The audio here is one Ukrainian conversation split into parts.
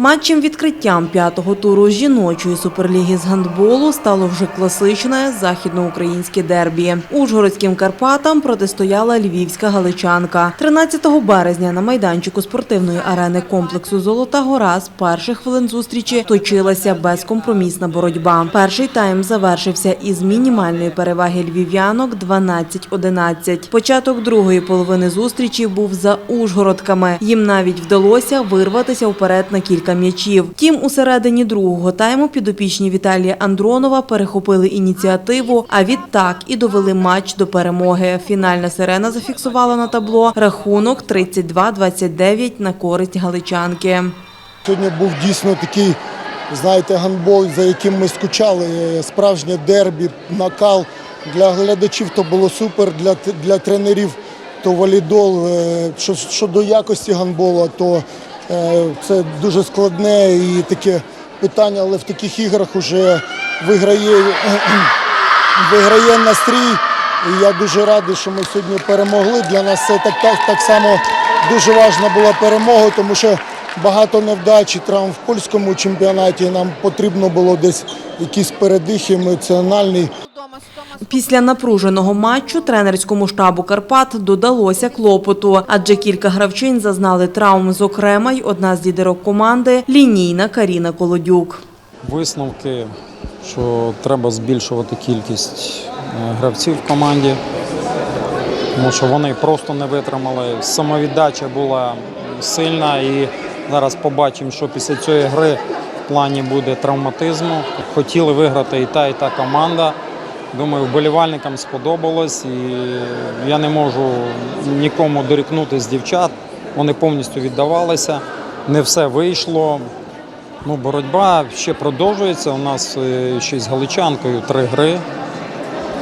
Матчем відкриттям п'ятого туру жіночої суперліги з гандболу стало вже класичне західноукраїнське дербі. Ужгородським Карпатам протистояла львівська галичанка. 13 березня на майданчику спортивної арени комплексу Золота гора з перших хвилин зустрічі точилася безкомпромісна боротьба. Перший тайм завершився із мінімальної переваги львів'янок 12-11. Початок другої половини зустрічі був за Ужгородками. Їм навіть вдалося вирватися вперед на кілька м'ячів. Втім, у середині другого тайму підопічні Віталія Андронова перехопили ініціативу, а відтак і довели матч до перемоги. Фінальна сирена зафіксувала на табло рахунок 32-29 на користь галичанки. Сьогодні був дійсно такий, знаєте, гандбол, за яким ми скучали. Справжнє дербі, накал. Для глядачів то було супер, для, для тренерів то валідол. Е, щодо якості гандболу, то це дуже складне і таке питання, але в таких іграх вже виграє, виграє настрій. І я дуже радий, що ми сьогодні перемогли. Для нас це так, так, так само дуже важна була перемога, тому що багато невдач і травм в польському чемпіонаті. Нам потрібно було десь якісь передих емоціональний. Після напруженого матчу тренерському штабу Карпат додалося клопоту, адже кілька гравчин зазнали травм, зокрема й одна з лідерок команди лінійна Каріна Колодюк. Висновки, що треба збільшувати кількість е, гравців в команді, тому що вони просто не витримали. Самовіддача була сильна і зараз побачимо, що після цієї гри в плані буде травматизму. Хотіли виграти і та, і та команда. Думаю, вболівальникам сподобалось, і я не можу нікому дорікнути з дівчат. Вони повністю віддавалися, не все вийшло. Ну, боротьба ще продовжується. У нас е, ще з галичанкою три гри.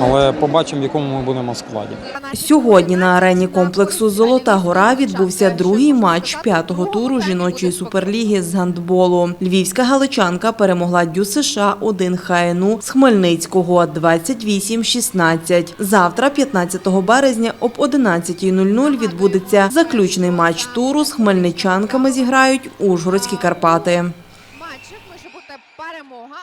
Але побачимо, в якому ми будемо складі. Сьогодні на арені комплексу Золота гора відбувся другий матч п'ятого туру жіночої суперліги з гандболу. Львівська галичанка перемогла Дю США 1 ХНУ з Хмельницького 28-16. Завтра, 15 березня, об 11.00 відбудеться заключний матч туру з хмельничанками. Зіграють Ужгородські Карпати. бути перемога.